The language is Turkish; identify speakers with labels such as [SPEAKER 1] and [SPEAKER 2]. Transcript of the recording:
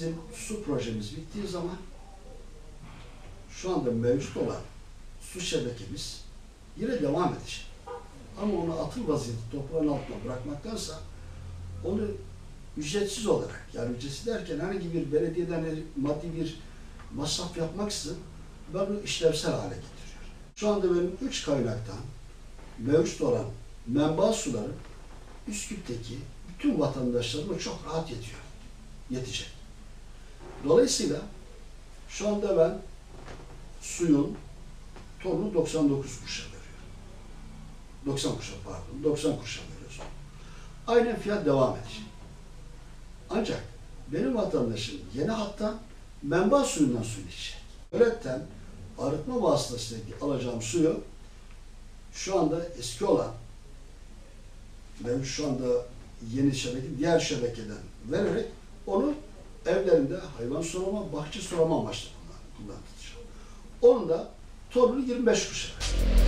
[SPEAKER 1] bizim su projemiz bittiği zaman şu anda mevcut olan su şebekemiz yine devam edecek. Ama onu atıl vaziyette toprağın altına bırakmaktansa onu ücretsiz olarak yani ücretsiz derken herhangi bir belediyeden maddi bir masraf yapmaksızın ben bunu işlevsel hale getiriyorum. Şu anda benim üç kaynaktan mevcut olan menba suları Üsküp'teki bütün vatandaşlarıma çok rahat yetiyor. Yetecek. Dolayısıyla şu anda ben suyun tonunu 99 kuruşa veriyorum. 90 kuruşa pardon, 90 kuruşa veriyoruz. Aynen fiyat devam edecek. Ancak benim vatandaşım yeni hattan menba suyundan su içecek. Öğretten arıtma vasıtasıyla alacağım suyu şu anda eski olan ben şu anda yeni şebeke, diğer şebekeden vererek hayvan sulama, bahçe sulama amaçlı kullan- kullandıracağım. Onun da tonunu 25 kuruşa veriyorum.